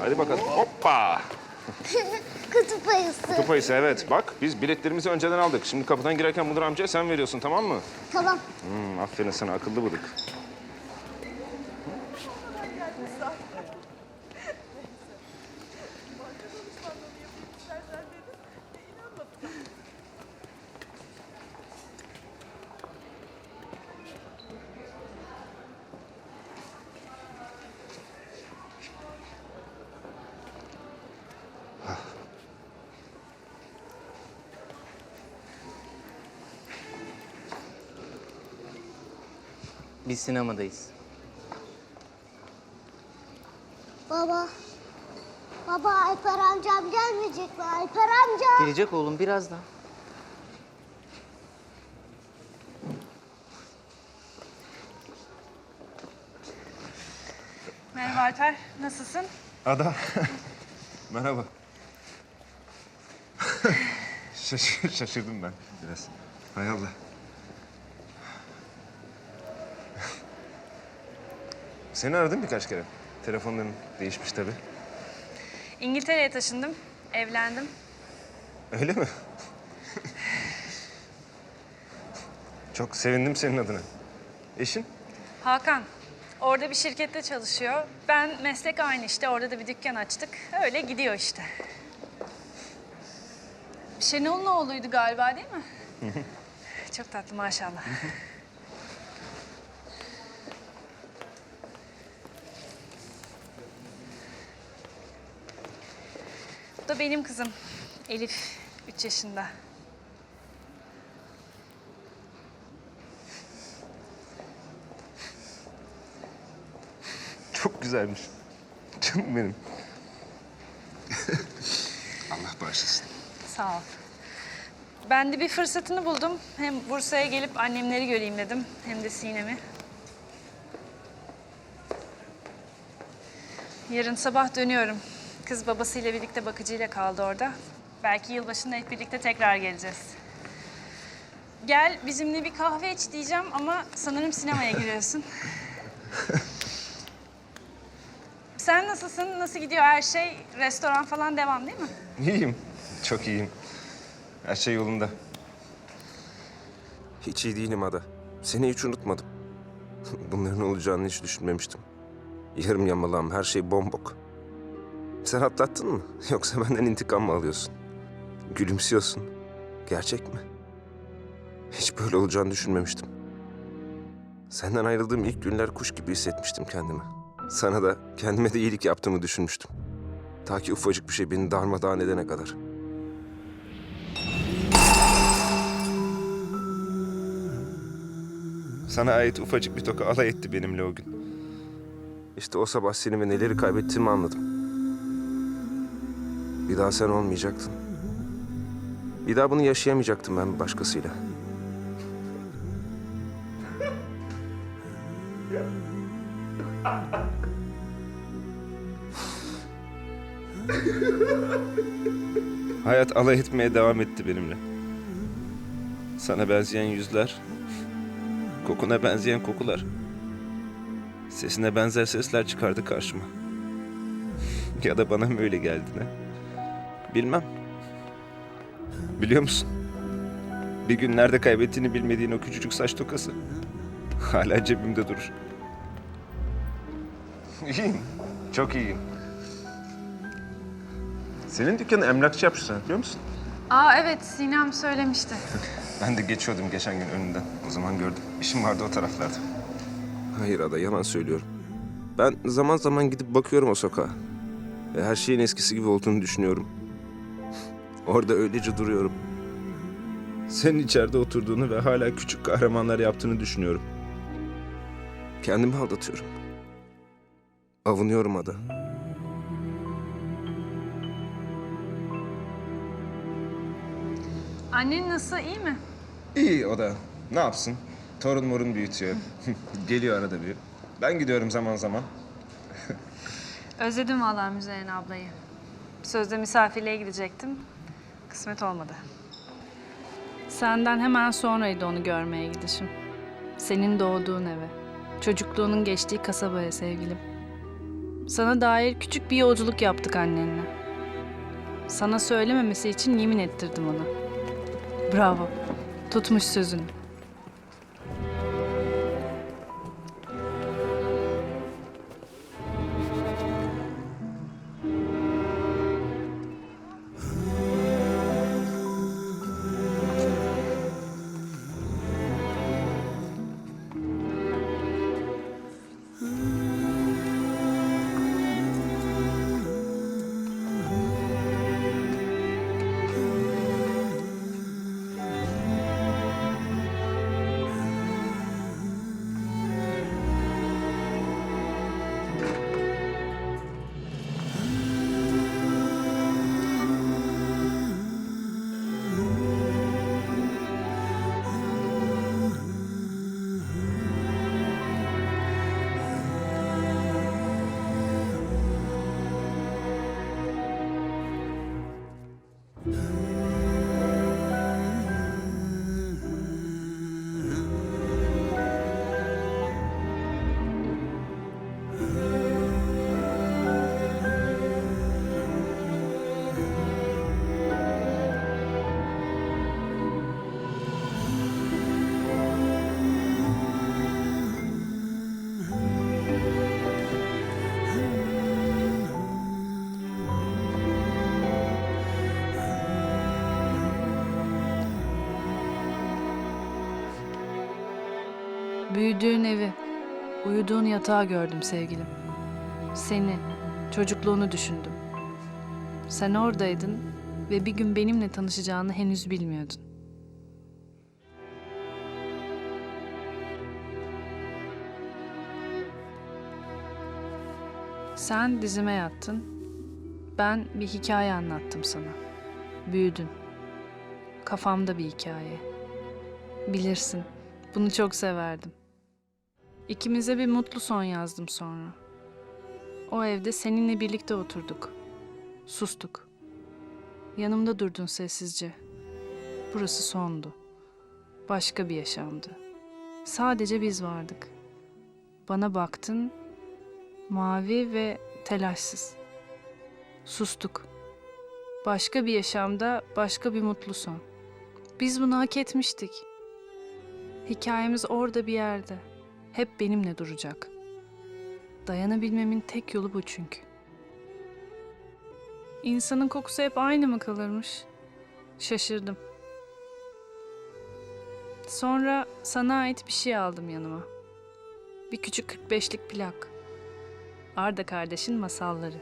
Hadi bakalım. Hoppa. Kutup ayısı. Kutup ayısı evet. Bak biz biletlerimizi önceden aldık. Şimdi kapıdan girerken müdür amcaya sen veriyorsun tamam mı? Tamam. Hmm, aferin sana akıllı bıdık. Biz sinemadayız. Baba. Baba Alper amcam gelmeyecek mi? Alper amca. Gelecek oğlum birazdan. Merhaba Alper, nasılsın? Ada. Merhaba. Şaşır, şaşırdım ben biraz. Hay Allah. Seni aradım birkaç kere. Telefonların değişmiş tabii. İngiltere'ye taşındım, evlendim. Öyle mi? Çok sevindim senin adına. Eşin? Hakan, orada bir şirkette çalışıyor. Ben meslek aynı işte, orada da bir dükkan açtık. Öyle gidiyor işte. Şenol'un oğluydu galiba değil mi? Çok tatlı maşallah. Da benim kızım. Elif, üç yaşında. Çok güzelmiş. Canım benim. Allah bağışlasın. Sağ ol. Ben de bir fırsatını buldum. Hem Bursa'ya gelip annemleri göreyim dedim. Hem de Sinem'i. Yarın sabah dönüyorum. Kız babasıyla birlikte bakıcıyla kaldı orada. Belki yılbaşında hep birlikte tekrar geleceğiz. Gel bizimle bir kahve iç diyeceğim ama sanırım sinemaya giriyorsun. Sen nasılsın? Nasıl gidiyor her şey? Restoran falan devam değil mi? İyiyim. Çok iyiyim. Her şey yolunda. Hiç iyi değilim Ada. Seni hiç unutmadım. Bunların olacağını hiç düşünmemiştim. Yarım yamalağım, her şey bombok. Sen atlattın mı? Yoksa benden intikam mı alıyorsun? Gülümsüyorsun. Gerçek mi? Hiç böyle olacağını düşünmemiştim. Senden ayrıldığım ilk günler kuş gibi hissetmiştim kendimi. Sana da, kendime de iyilik yaptığımı düşünmüştüm. Ta ki ufacık bir şey beni darmadağın edene kadar. Sana ait ufacık bir toka alay etti benimle o gün. İşte o sabah seni ve neleri kaybettiğimi anladım. Bir daha sen olmayacaktın. Bir daha bunu yaşayamayacaktım ben başkasıyla. Hayat alay etmeye devam etti benimle. Sana benzeyen yüzler, kokuna benzeyen kokular, sesine benzer sesler çıkardı karşıma. Ya da bana mı öyle geldi ne? Bilmem. Biliyor musun? Bir gün nerede kaybettiğini bilmediğin o küçücük saç tokası hala cebimde durur. İyiyim. Çok iyiyim. Senin dükkanı emlakçı yapmışsın biliyor musun? Aa evet Sinem söylemişti. Ben de geçiyordum geçen gün önünden. O zaman gördüm. İşim vardı o taraflarda. Hayır Ada yalan söylüyorum. Ben zaman zaman gidip bakıyorum o sokağa. Ve her şeyin eskisi gibi olduğunu düşünüyorum. Orada öylece duruyorum. Senin içeride oturduğunu ve hala küçük kahramanlar yaptığını düşünüyorum. Kendimi aldatıyorum. Avunuyorum Ada. Annen nasıl iyi mi? İyi o da. Ne yapsın? Torun morun büyütüyor. Geliyor arada bir. Ben gidiyorum zaman zaman. Özledim vallahi Müzeyyen ablayı. Sözde misafirliğe gidecektim. Kısmet olmadı. Senden hemen sonraydı onu görmeye gidişim. Senin doğduğun eve. Çocukluğunun geçtiği kasabaya sevgilim. Sana dair küçük bir yolculuk yaptık annenle. Sana söylememesi için yemin ettirdim ona. Bravo. Tutmuş sözünü. Ah. Büyüdüğün evi, uyuduğun yatağı gördüm sevgilim. Seni, çocukluğunu düşündüm. Sen oradaydın ve bir gün benimle tanışacağını henüz bilmiyordun. Sen dizime yattın. Ben bir hikaye anlattım sana. Büyüdün. Kafamda bir hikaye. Bilirsin, bunu çok severdim. İkimize bir mutlu son yazdım sonra. O evde seninle birlikte oturduk. Sustuk. Yanımda durdun sessizce. Burası sondu. Başka bir yaşamdı. Sadece biz vardık. Bana baktın, mavi ve telaşsız. Sustuk. Başka bir yaşamda başka bir mutlu son. Biz bunu hak etmiştik. Hikayemiz orada bir yerde. Hep benimle duracak. Dayanabilmemin tek yolu bu çünkü. İnsanın kokusu hep aynı mı kalırmış? Şaşırdım. Sonra sana ait bir şey aldım yanıma. Bir küçük 45'lik plak. Arda kardeşin masalları.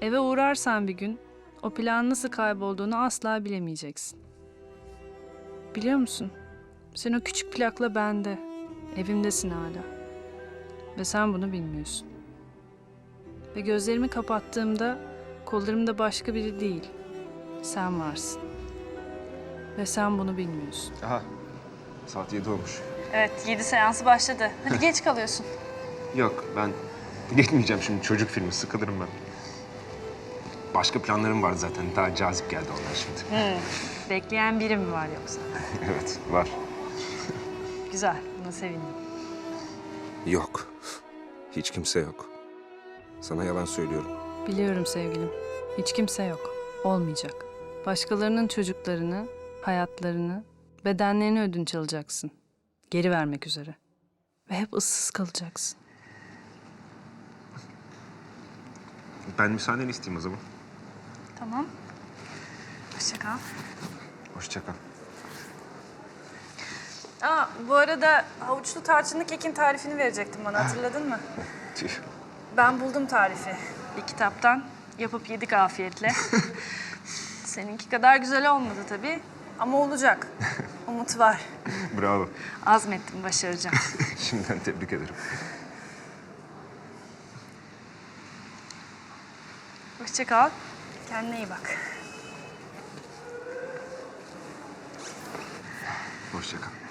Eve uğrarsan bir gün o plağın nasıl kaybolduğunu asla bilemeyeceksin. Biliyor musun? Sen o küçük plakla bende. Evimdesin hala. Ve sen bunu bilmiyorsun. Ve gözlerimi kapattığımda kollarımda başka biri değil. Sen varsın. Ve sen bunu bilmiyorsun. Aha. Saat yedi olmuş. Evet, 7 seansı başladı. Hadi geç kalıyorsun. Yok ben gitmeyeceğim şimdi çocuk filmi sıkılırım ben. Başka planlarım var zaten. Daha cazip geldi onlar şimdi. Bekleyen biri mi var yoksa? evet var. Güzel, buna sevindim. Yok. Hiç kimse yok. Sana yalan söylüyorum. Biliyorum sevgilim. Hiç kimse yok. Olmayacak. Başkalarının çocuklarını, hayatlarını, bedenlerini ödünç alacaksın. Geri vermek üzere. Ve hep ıssız kalacaksın. Ben müsaadeni isteyeyim o zaman. Tamam. Hoşça kal. Hoşça kal. Aa, bu arada havuçlu tarçınlı kekin tarifini verecektim bana hatırladın mı? Tüh. Ben buldum tarifi. Bir kitaptan yapıp yedik afiyetle. Seninki kadar güzel olmadı tabii ama olacak. Umut var. Bravo. Azmettim başaracağım. Şimdiden tebrik ederim. Hoşça kal. Kendine iyi bak. Hoşça kal.